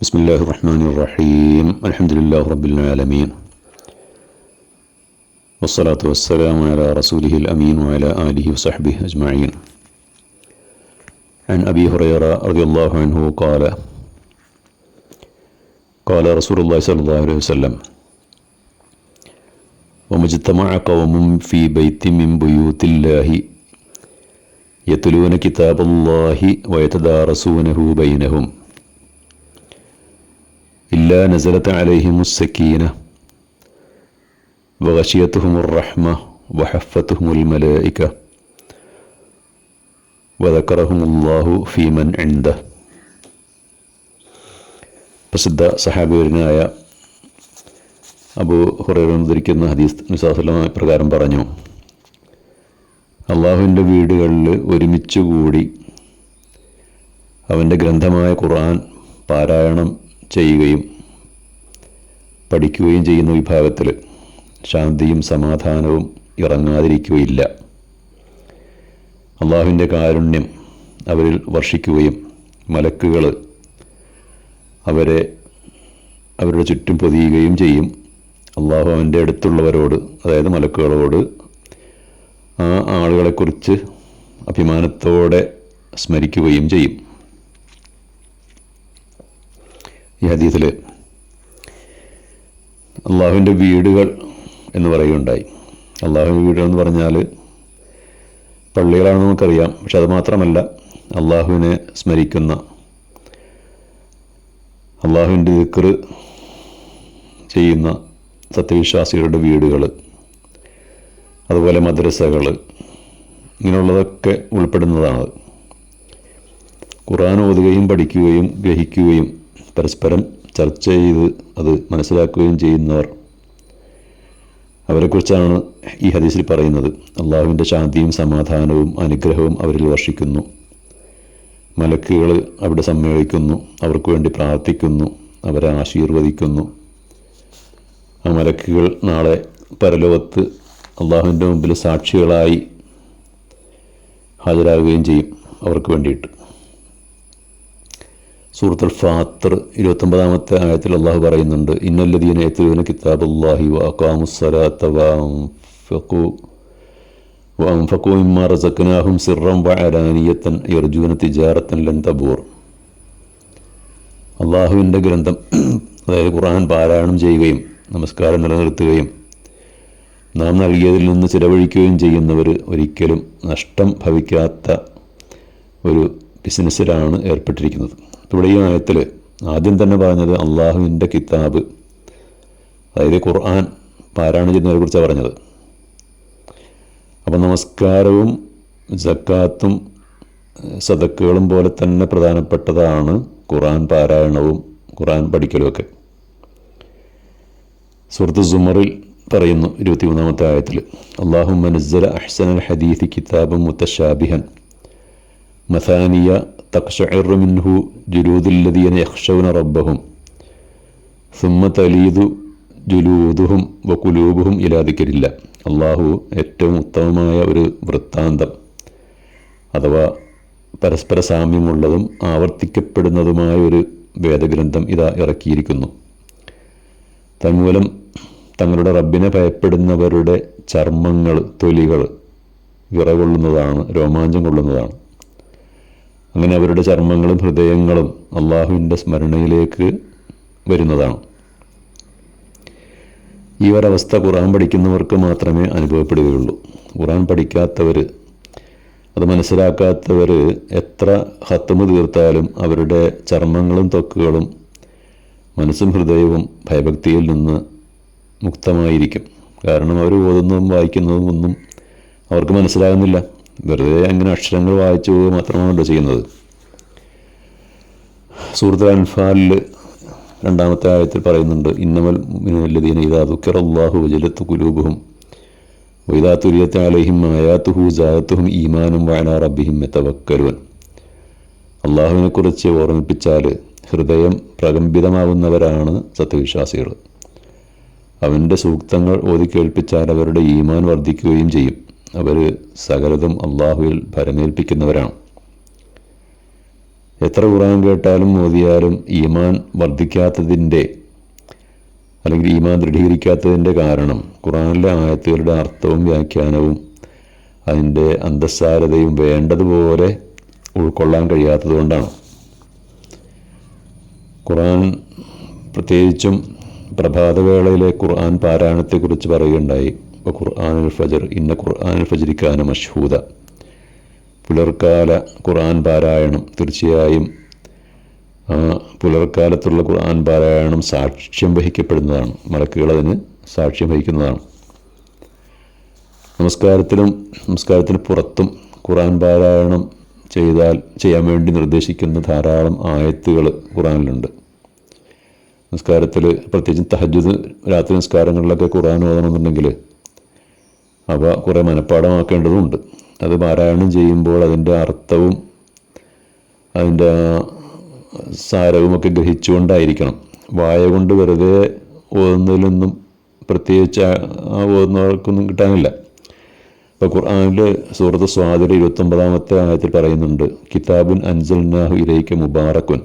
بسم الله الرحمن الرحيم الحمد لله رب العالمين والصلاة والسلام على رسوله الأمين وعلى آله وصحبه أجمعين عن أبي هريرة رضي الله عنه قال قال رسول الله صلى الله عليه وسلم وما قوم في بيت من بيوت الله يتلون كتاب الله ويتدارسونه بينهم ഇല്ലാ നസലത്ത് അലഹിമുസക്കീന വഹഷിയത്തുഹുമുർ റഹ്മ വഹഫത്തുഹുമുൽ മലയിക്ക വദക്കറഹുമുല്ലാഹു ഫീമൻ എന്ത പ്രസിദ്ധ സഹാബീരനായ അബൂ ഹുറൈറം ധരിക്കുന്ന ഹദീസ് നിസാസലമായ പ്രകാരം പറഞ്ഞു അള്ളാഹുവിന്റെ വീടുകളിൽ ഒരുമിച്ച് കൂടി അവന്റെ ഗ്രന്ഥമായ ഖുർആൻ പാരായണം ചെയ്യുകയും പഠിക്കുകയും ചെയ്യുന്ന വിഭാഗത്തിൽ ശാന്തിയും സമാധാനവും ഇറങ്ങാതിരിക്കുകയില്ല. അള്ളാഹുവിന്റെ കാരുണ്യം അവരിൽ വർഷിക്കുകയും മലക്കുകൾ അവരെ അവരുടെ ചുറ്റും പൊതിയുകയും ചെയ്യും. അള്ളാഹു അവന്റെ അടുത്തുള്ളവരോട് അതായത് മലക്കുകളോട് ആ ആളുകളെക്കുറിച്ച് അഭിമാനത്തോടെ സ്മരിക്കുകയും ചെയ്യും. ഈ ഹദീസിൽ അള്ളാഹുവിന്റെ വീടുകൾ എന്ന് പറയുകയുണ്ടായി. അള്ളാഹുവിന്റെ വീടുകൾ എന്ന് പറഞ്ഞാൽ പള്ളികളാണെന്ന് നമുക്കറിയാം പക്ഷെ അത് മാത്രമല്ല അള്ളാഹുവിനെ സ്മരിക്കുന്ന അള്ളാഹുവിന്റെ ദിക്കർ ചെയ്യുന്ന സത്യവിശ്വാസികളുടെ വീടുകൾ അതുപോലെ മദ്രസകൾ ഇങ്ങനെയുള്ളതൊക്കെ ഉൾപ്പെടുന്നതാണ്. ഖുർആൻ ഓതുകയും പഠിക്കുകയും ഗ്രഹിക്കുകയും പരസ്പരം ചർച്ച ചെയ്ത് അത് മനസ്സിലാക്കുകയും ചെയ്യുന്നവർ. അവരെക്കുറിച്ചാണ് ഈ ഹദീസിൽ പറയുന്നത്. അള്ളാഹുവിന്റെ ശാന്തിയും സമാധാനവും അനുഗ്രഹവും അവരിൽ വർഷിക്കുന്നു. മലക്കുകൾ അവിടെ സമ്മേളിക്കുന്നു. അവർക്ക് വേണ്ടി പ്രാർത്ഥിക്കുന്നു. അവരെ ആശീർവദിക്കുന്നു. ആ മലക്കുകൾ നാളെ പരലോകത്ത് അള്ളാഹുവിന്റെ മുമ്പിൽ സാക്ഷികളായി ഹാജരാകുകയും ചെയ്യും. അവർക്ക് വേണ്ടിയിട്ട്. സൂറത്തുൽ ഫാത്തർ ഇരുപത്തൊമ്പതാമത്തെ ആയത്തിൽ അള്ളാഹു പറയുന്നുണ്ട് ഇന്നല്ലദീന എത്തുവിന കിതാബുല്ലാഹി വഖാമുസ്സലാത്ത വഫഖു വഅൻഫഖു മിമ്മ തിജാറത്തൻ ലൻ അള്ളാഹുവിന്റെ ഗ്രന്ഥം അതായത് ഖുർആൻ പാരായണം ചെയ്യുകയും നമസ്കാരം നിലനിർത്തുകയും നാം നൽകിയതിൽ നിന്ന് ചിലവഴിക്കുകയും ചെയ്യുന്നവർ ഒരിക്കലും നഷ്ടം ഭവിക്കാത്ത ഒരു ബിസിനസ്സിലാണ് ഏർപ്പെട്ടിരിക്കുന്നത്. ഇവിടെ ഈ ആയത്തിൽ ആദ്യം തന്നെ പറഞ്ഞത് അള്ളാഹുവിന്റെ കിതാബ് അതായത് ഖുർആൻ പാരായണം ചെയ്യുന്നതിനെ കുറിച്ചാണ് പറഞ്ഞത്. അപ്പോൾ നമസ്കാരവും ജക്കാത്തും സദക്കുകളും പോലെ തന്നെ പ്രധാനപ്പെട്ടതാണ് ഖുർആൻ പാരായണവും ഖുർആൻ പഠിക്കലുമൊക്കെ. സുഹൃത്ത് സുമറിൽ പറയുന്നു ഇരുപത്തിമൂന്നാമത്തെ ആയത്തിൽ അള്ളാഹു മനസ്സല അൽ ഹദീഫി കിതാബും മുത്തശാബിഹൻ മസാനിയ തക്ഷഇറു മിൻഹു ജുലൂദുല്ലദീന യഖ്ഷൗന റബ്ബഹും സുമ്മ തലീദു ജുലൂദുഹും വകുലൂബുഹും ഇലാദിക്കരില്ല അള്ളാഹു ഏറ്റവും ഉത്തമമായ ഒരു വൃത്താന്തം. അഥവാ പരസ്പര സാമ്യമുള്ളതും ആവർത്തിക്കപ്പെടുന്നതുമായ ഒരു വേദഗ്രന്ഥം ഇതാ ഇറക്കിയിരിക്കുന്നു. തന്മൂലം തങ്ങളുടെ റബ്ബിനെ ഭയപ്പെടുന്നവരുടെ ചർമ്മങ്ങൾ തൊലികൾ വിറകൊള്ളുന്നതാണ് രോമാഞ്ചം കൊള്ളുന്നതാണ്. അങ്ങനെ അവരുടെ ചർമ്മങ്ങളും ഹൃദയങ്ങളും അള്ളാഹുവിന്റെ സ്മരണയിലേക്ക് വരുന്നതാണ്. ഈ ഒരവസ്ഥ ഖുറാൻ പഠിക്കുന്നവർക്ക് മാത്രമേ അനുഭവപ്പെടുകയുള്ളൂ. ഖുറാൻ പഠിക്കാത്തവർ അത് മനസ്സിലാക്കാത്തവർ എത്ര ഹത്തുമ തീർത്താലും അവരുടെ ചർമ്മങ്ങളും തൊക്കുകളും മനസ്സും ഹൃദയവും ഭയഭക്തിയിൽ നിന്ന് മുക്തമായിരിക്കും. കാരണം അവർ ഓതുന്നതും വായിക്കുന്നതും ഒന്നും അവർക്ക് മനസ്സിലാകുന്നില്ല. വെറുതെ അങ്ങനെ അക്ഷരങ്ങൾ വായിച്ചു പോവുക മാത്രമാണല്ലോ ചെയ്യുന്നത്. സൂറത്ത് അൻഫാലിൽ രണ്ടാമത്തെ ആയത്തിൽ പറയുന്നുണ്ട് ഇന്നമൽ മിനല്ലദീന ഇദാ ദുഃഖറല്ലാഹു വജലത്ത് കുലൂബുഹും വൈദാ തുരിയത്ത് അലൈഹിം ആയാത്തുഹു ജാത്തുഹും ഈമാനും വയനാ റബ്ബിഹിം എത്തവക്കരുവൻ അള്ളാഹുവിനെക്കുറിച്ച് ഓർമ്മിപ്പിച്ചാൽ ഹൃദയം പ്രകമ്പിതമാവുന്നവരാണ് സത്യവിശ്വാസികൾ. അവന്റെ സൂക്തങ്ങൾ ഓതി കേൾപ്പിച്ചാൽ അവരുടെ ഈമാൻ വർദ്ധിക്കുകയും ചെയ്യും. അവർ സകലതും അള്ളാഹുവിൽ ഭരമേൽപ്പിക്കുന്നവരാണ്. എത്ര ഖുറാൻ കേട്ടാലും മോദിയാലും ഈമാൻ വർദ്ധിക്കാത്തതിന്റെ അല്ലെങ്കിൽ ഈമാൻ ദൃഢീകരിക്കാത്തതിന്റെ കാരണം ഖുറാനിലെ ആയത്തുകളുടെ അർത്ഥവും വ്യാഖ്യാനവും അതിന്റെ അന്തസ്സാരതയും വേണ്ടതുപോലെ ഉൾക്കൊള്ളാൻ കഴിയാത്തതുകൊണ്ടാണ് ഖുറാൻ പ്രത്യേകിച്ചും പ്രഭാതവേളയിലെ ഖുർആൻ പാരായണത്തെക്കുറിച്ച് പറയുകയുണ്ടായി. ഖുർആാനുൽ ഫജർ ഇന്ന ഖുർആാനുൽ ഫജരിക്കാന മഷ്ഹൂദ. പുലർക്കാല ഖുർആൻ പാരായണം തീർച്ചയായും പുലർക്കാലത്തുള്ള ഖുർആൻ പാരായണം സാക്ഷ്യം വഹിക്കപ്പെടുന്നതാണ്. മലക്കുകൾ അതിന് സാക്ഷ്യം വഹിക്കുന്നതാണ്. നമസ്കാരത്തിലും നമസ്കാരത്തിന് പുറത്തും ഖുർആൻ പാരായണം ചെയ്താൽ ചെയ്യാൻ വേണ്ടി നിർദ്ദേശിക്കുന്ന ധാരാളം ആയത്തുകൾ ഖുറാനിലുണ്ട് നമസ്കാരത്തിൽ പ്രത്യേകിച്ചും തഹജുദ് രാത്രി നിസ്കാരങ്ങളിലൊക്കെ ഖുറാൻ ഓതണമെന്നുണ്ടെങ്കിൽ അവ കുറേ മനഃപ്പാടമാക്കേണ്ടതുണ്ട്. അത് പാരായണം ചെയ്യുമ്പോൾ അതിന്റെ അർത്ഥവും അതിന്റെ സാരവുമൊക്കെ ഗ്രഹിച്ചുകൊണ്ടായിരിക്കണം. വായ കൊണ്ട് വെറുതെ ഓതുന്നതിലൊന്നും പ്രത്യേകിച്ച് ആ ഓതുന്നവർക്കൊന്നും കിട്ടാനില്ല. ഇപ്പോൾ ഖുർആാനിൽ സൂറത്ത് സ്വാതിര ഇരുപത്തൊമ്പതാമത്തെ ആയത്തിൽ പറയുന്നുണ്ട് കിതാബുൻ അൻസൽനാഹു ഇരയ്ക്ക് മുബാറക്കുൻ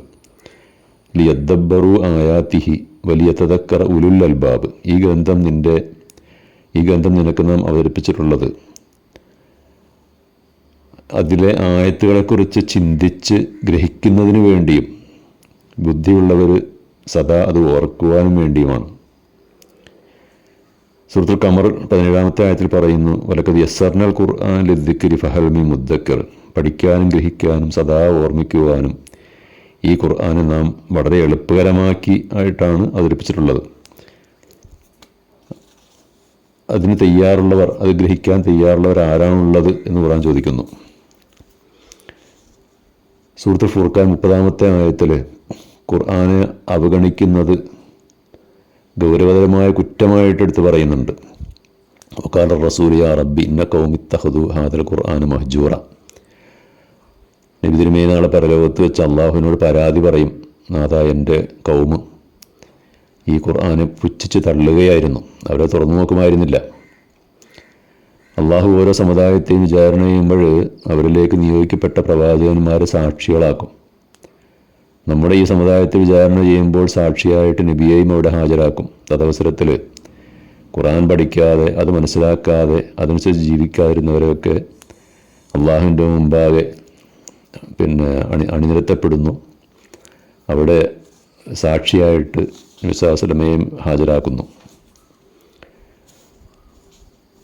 ലിയദ്ദബറു ആയാത്തിഹി വലിയ തതക്കറ ഉലുൽ അൽബാബ്. ഈ ഗ്രന്ഥം നിന്റെ ഈ ഗ്രന്ഥം നിനക്ക് നാം അവതരിപ്പിച്ചിട്ടുള്ളത്. അതിലെ ആയത്തുകളെക്കുറിച്ച് ചിന്തിച്ച് ഗ്രഹിക്കുന്നതിന് വേണ്ടിയും ബുദ്ധിയുള്ളവർ സദാ അത് ഓർക്കുവാനും വേണ്ടിയുമാണ്. സുഹൃത്തു കമർ പതിനേഴാമത്തെ ആയത്തിൽ പറയുന്നു വലക്കത് യസ്സർണൽ ഖുർആൻ ലദ്ദിക്കരി ഫഹൽമി മുദ്ദക്കർ. പഠിക്കാനും ഗ്രഹിക്കാനും സദാ ഓർമ്മിക്കുവാനും ഈ ഖുർആാനെ നാം വളരെ എളുപ്പകരമാക്കി ആയിട്ടാണ് അവതരിപ്പിച്ചിട്ടുള്ളത്. അതിന് തയ്യാറുള്ളവർ അത് ഗ്രഹിക്കാൻ തയ്യാറുള്ളവർ ആരാണുള്ളത് എന്ന് ഖുർആൻ ചോദിക്കുന്നു. സുഹൃത്ത് ഫുർഖാൻ മുപ്പതാമത്തെ ആയത്തിൽ ഖുർആനെ അവഗണിക്കുന്നത് ഗൗരവതരമായ കുറ്റമായിട്ട് എടുത്ത് പറയുന്നുണ്ട്. ഒക്കാല റസൂലിയ റബ്ബി ഇന്ന കൗമിത്തഹദു ഹാദൽ ഖുർആൻ മഹ്ജൂറ. നബിതിരുമേ നാളെ പരലോകത്ത് വെച്ച് അള്ളാഹുവിനോട് പരാതി പറയും നാഥ എന്റെ കൗമ് ഈ ഖുർആനെ പുച്ഛിച്ച് തള്ളുകയായിരുന്നു. അവരെ തുറന്നു നോക്കുമായിരുന്നില്ല. അള്ളാഹു ഓരോ സമുദായത്തെയും വിചാരണ ചെയ്യുമ്പോൾ അവരിലേക്ക് നിയോഗിക്കപ്പെട്ട പ്രവാചകന്മാരെ സാക്ഷികളാക്കും. നമ്മുടെ ഈ സമുദായത്തെ വിചാരണ ചെയ്യുമ്പോൾ സാക്ഷിയായിട്ട് നബിയെയും അവിടെ ഹാജരാക്കും. തദവസരത്തിൽ ഖുറാൻ പഠിക്കാതെ അത് മനസ്സിലാക്കാതെ അതനുസരിച്ച് ജീവിക്കാതിരുന്നവരെയൊക്കെ അള്ളാഹുവിന്റെ മുമ്പാകെ പിന്നെ അണി അണിനിരത്തപ്പെടുന്നു. അവിടെ സാക്ഷിയായിട്ട് വിശ്വാസലമയും ഹാജരാക്കുന്നു.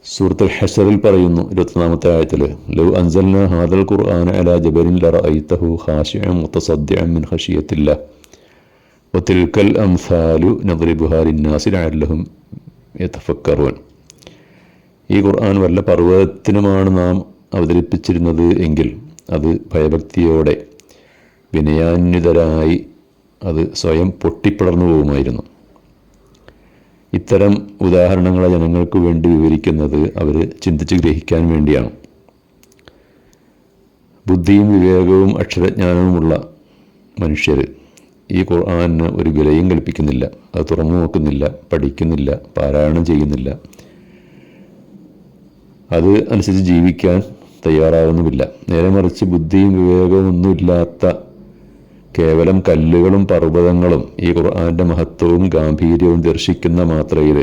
സൂറത്തുൽ ഹഷറിൽ പറയുന്നു ഇരുപത്തിനാമത്തെ ആയത്തിൽ ലൗ അൻസൽന ഹാദൽ ഖുർആൻ അല ജബലിൻ ലറഅയ്തഹു ഖാശിഅൻ മുത്തസദ്യം മിൻ ഖശിയത്തില്ല വതിൽക്കൽ അംസാലു നദ്രിബുഹാ ലിന്നാസി ലഅല്ലഹും യതഫക്കറൂൻ. ഈ ഖുർആൻ വല്ല പർവതത്തിനുമാണ് നാം അവതരിപ്പിച്ചിരുന്നത് എങ്കിൽ അത് ഭയഭക്തിയോടെ വിനയാന്വിതരായി അത് സ്വയം പൊട്ടിപ്പിളർന്നു പോകുമായിരുന്നു. ഇത്തരം ഉദാഹരണങ്ങളെ ജനങ്ങൾക്ക് വേണ്ടി വിവരിക്കുന്നത് അവർ ചിന്തിച്ച് ഗ്രഹിക്കാൻ വേണ്ടിയാണ്. ബുദ്ധിയും വിവേകവും അക്ഷരജ്ഞാനവുമുള്ള മനുഷ്യർ ഈ ഖുർആാനിന് ഒരു വിലയും കൽപ്പിക്കുന്നില്ല. അത് തുറന്നു നോക്കുന്നില്ല പഠിക്കുന്നില്ല പാരായണം ചെയ്യുന്നില്ല. അത് അനുസരിച്ച് ജീവിക്കാൻ തയ്യാറാവുന്നുമില്ല. നേരെ മറിച്ച് ബുദ്ധിയും വിവേകവും ഒന്നുമില്ലാത്ത കേവലം കല്ലുകളും പർവതങ്ങളും ഈ ഖുർആാന്റെ മഹത്വവും ഗാംഭീര്യവും ദർശിക്കുന്ന മാത്രയിൽ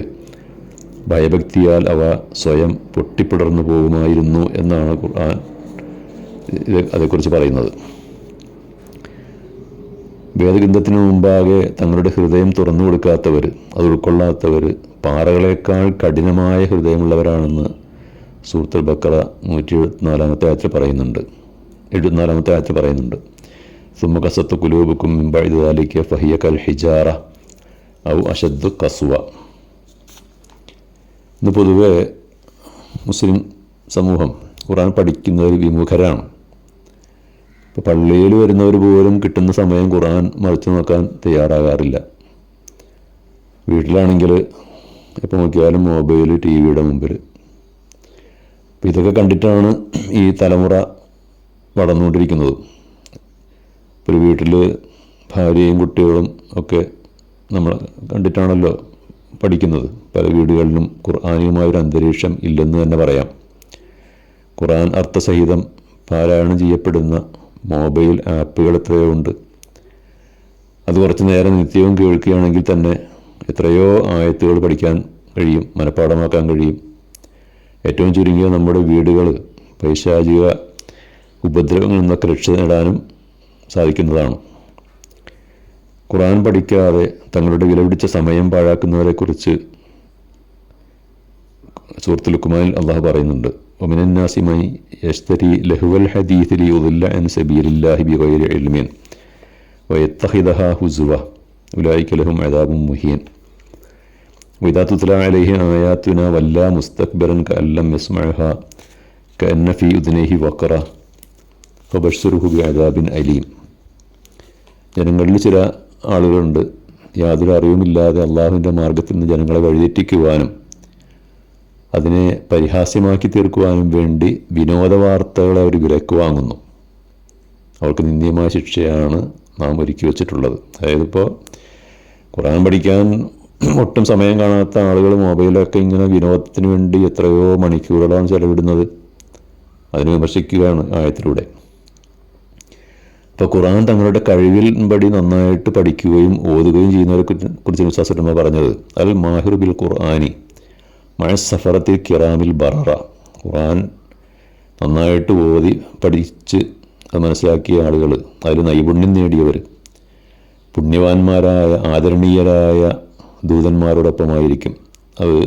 ഭയഭക്തിയാൽ അവ സ്വയം പൊട്ടിപ്പിടർന്നു പോകുമായിരുന്നു എന്നാണ് ഖുർആൻ അതേക്കുറിച്ച് പറയുന്നത്. വേദഗ്രന്ഥത്തിന് മുമ്പാകെ തങ്ങളുടെ ഹൃദയം തുറന്നു കൊടുക്കാത്തവർ അത് ഉൾക്കൊള്ളാത്തവർ പാറകളേക്കാൾ കഠിനമായ ഹൃദയമുള്ളവരാണെന്ന് സൂറത്തുൽ ബക്കറ നൂറ്റി എഴുപത്തിനാലാമത്തെ ആഴ്ച പറയുന്നുണ്ട്. എഴുപത്തിനാലാമത്തെ ആഴ്ച പറയുന്നുണ്ട്. സുമ്മകസത്ത് കുലൂബുക്കും മിമ്പഴുതാലിക്ക് ഫഹിയ കൽ ഹിജാറ ഔ അഷദ് കസുവ ഇന്ന് പൊതുവെ മുസ്ലിം സമൂഹം ഖുറാൻ പഠിക്കുന്നവർ വിമുഖരാണ്. ഇപ്പോൾ പള്ളിയിൽ വരുന്നവർ പോലും കിട്ടുന്ന സമയം ഖുറാൻ മറിച്ചു നോക്കാൻ തയ്യാറാകാറില്ല. വീട്ടിലാണെങ്കിൽ എപ്പോൾ നോക്കിയാലും മൊബൈൽ ടി വിയുടെ മുമ്പിൽ. അപ്പോൾ ഇതൊക്കെ കണ്ടിട്ടാണ് ഈ തലമുറ വളർന്നുകൊണ്ടിരിക്കുന്നത്. ഒരു വീട്ടിൽ ഭാര്യയും കുട്ടികളും ഒക്കെ നമ്മൾ കണ്ടിട്ടാണല്ലോ പഠിക്കുന്നത്. പല വീടുകളിലും ഖുർആാനിയുമായ ഒരു അന്തരീക്ഷം ഇല്ലെന്ന് തന്നെ പറയാം. ഖുർആൻ അർത്ഥസഹിതം പാരായണം ചെയ്യപ്പെടുന്ന മൊബൈൽ ആപ്പുകൾ എത്രയോ ഉണ്ട്. അത് കുറച്ച് നേരം നിത്യവും കേൾക്കുകയാണെങ്കിൽ തന്നെ എത്രയോ ആയത്തുകൾ പഠിക്കാൻ കഴിയും മനഃപ്പാടമാക്കാൻ കഴിയും. ഏറ്റവും ചുരുങ്ങിയ നമ്മുടെ വീടുകൾ പൈശാചിക ഉപദ്രവങ്ങളിൽ നിന്നൊക്കെ രക്ഷ നേടാനും സാധിക്കുന്നതാണ്. ഖുറാൻ പഠിക്കാതെ തങ്ങളുടെ വിലപിടിച്ച സമയം പാഴാക്കുന്നവരെക്കുറിച്ച് സുഹൃത്തു ലുക്കുമാനിൽ അള്ളാഹു പറയുന്നുണ്ട്. ഒമിനാസിമായി യസ്തരി ലഹുവൽ ഹദീദിലി ഉദില്ല അൻ സബീലില്ലാഹി ബിഗൈരി ഇൽമീൻ വയത്തഹിദഹ ഹുസുവ ഉലായിക്ക് ലഹും അതാബും മുഹീൻ. വിദാത്തുത്തല അലഹി ആയാത്തുന വല്ല മുസ്തക്ബിറൻ ക അല്ലം യസ്മഹ ക അന്ന ഫി ഉദിനേഹി വക്കറ ബി അദാബിൻ അലീം. ജനങ്ങളിൽ ചില ആളുകളുണ്ട്. യാതൊരു അറിവുമില്ലാതെ അള്ളാഹുവിന്റെ മാർഗത്തിൽ നിന്ന് ജനങ്ങളെ വഴിതെറ്റിക്കുവാനും അതിനെ പരിഹാസ്യമാക്കി തീർക്കുവാനും വേണ്ടി വിനോദ വാർത്തകളെ അവർ വിലക്ക് വാങ്ങുന്നു. അവർക്ക് നിന്ദ്യമായ ശിക്ഷയാണ് നാം ഒരുക്കി വച്ചിട്ടുള്ളത്. അതായത് ഇപ്പോൾ ഖുറാൻ പഠിക്കാൻ ഒട്ടും സമയം കാണാത്ത ആളുകൾ മൊബൈലൊക്കെ ഇങ്ങനെ വിനോദത്തിന് വേണ്ടി എത്രയോ മണിക്കൂറുകളാണ് ചെലവിടുന്നത്. അതിനെ വിമർശിക്കുകയാണ് ആയത്തിലൂടെ. അപ്പോൾ ഖുറാൻ തങ്ങളുടെ കഴിവിൽ പടി നന്നായിട്ട് പഠിക്കുകയും ഓതുകയും ചെയ്യുന്നവരെ കുറിച്ച് വിശ്വാസമ്മ പറഞ്ഞത് അൽ മാഹിർ ബിൽ ഖുർആാനി മഴ സഫറത്തിൽ കിറാമിൽ ബററ. ഖുറാൻ നന്നായിട്ട് ഓതി പഠിച്ച് അത് മനസ്സിലാക്കിയ ആളുകൾ അതിൽ നൈപുണ്യം നേടിയവർ പുണ്യവാന്മാരായ ആദരണീയരായ ദൂതന്മാരോടൊപ്പമായിരിക്കും. അത്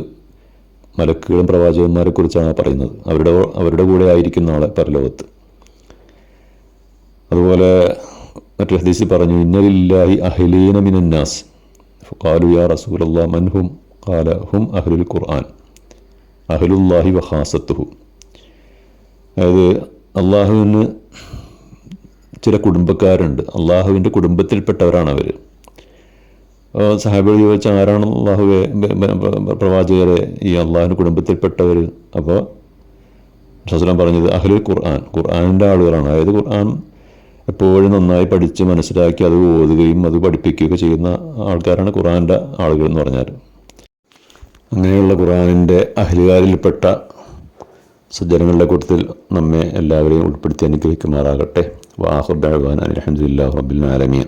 മലക്കുകളും പ്രവാചകന്മാരെ കുറിച്ചാണ് പറയുന്നത്. അവരുടെ അവരുടെ കൂടെ ആയിരിക്കുന്ന ആളെ പരലോകത്ത്. അതുപോലെ മറ്റു ഹദീസിൽ പറഞ്ഞു ഇന്നലില്ലാഹി അഹ്ലീന മിനന്നാസ് ഫുഖാലു യാ റസൂലല്ലാ മൻഹും ഖാല ഹും അഹ്ലുൽ ഖുർആൻ അഹ്ലുല്ലാഹി വഹാസത്തുഹു അതായത് അള്ളാഹുവിന് ചില കുടുംബക്കാരുണ്ട്. അള്ളാഹുവിന്റെ കുടുംബത്തിൽപ്പെട്ടവരാണ് അവർ സഹാബികൾ ചോദിച്ച ആരാണ് അള്ളാഹുവെ പ്രവാചകരെ ഈ അള്ളാഹുവിന്റെ കുടുംബത്തിൽപ്പെട്ടവർ അപ്പോൾ ഷസ്ലാം പറഞ്ഞത് അഹ്ലുൽ ഖുർആൻ ഖുർആാനിന്റെ ആളുകളാണ്. അതായത് ഖുർആൻ എപ്പോഴും നന്നായി പഠിച്ച് മനസ്സിലാക്കി അത് ഓതുകയും അത് പഠിപ്പിക്കുകയൊക്കെ ചെയ്യുന്ന ആൾക്കാരാണ് ഖുറാന്റെ ആളുകൾ എന്ന് പറഞ്ഞാൽ. അങ്ങനെയുള്ള ഖുറാനിന്റെ അഹ്ലുകാരിൽപ്പെട്ട സജ്ജനങ്ങളുടെ കൂട്ടത്തിൽ നമ്മെ എല്ലാവരെയും ഉൾപ്പെടുത്തി അനുഗ്രഹിക്കുമാറാകട്ടെ. വാഹുദാൻ അലഹമുല്ലാ റബ്ബിൽ ആലമീൻ.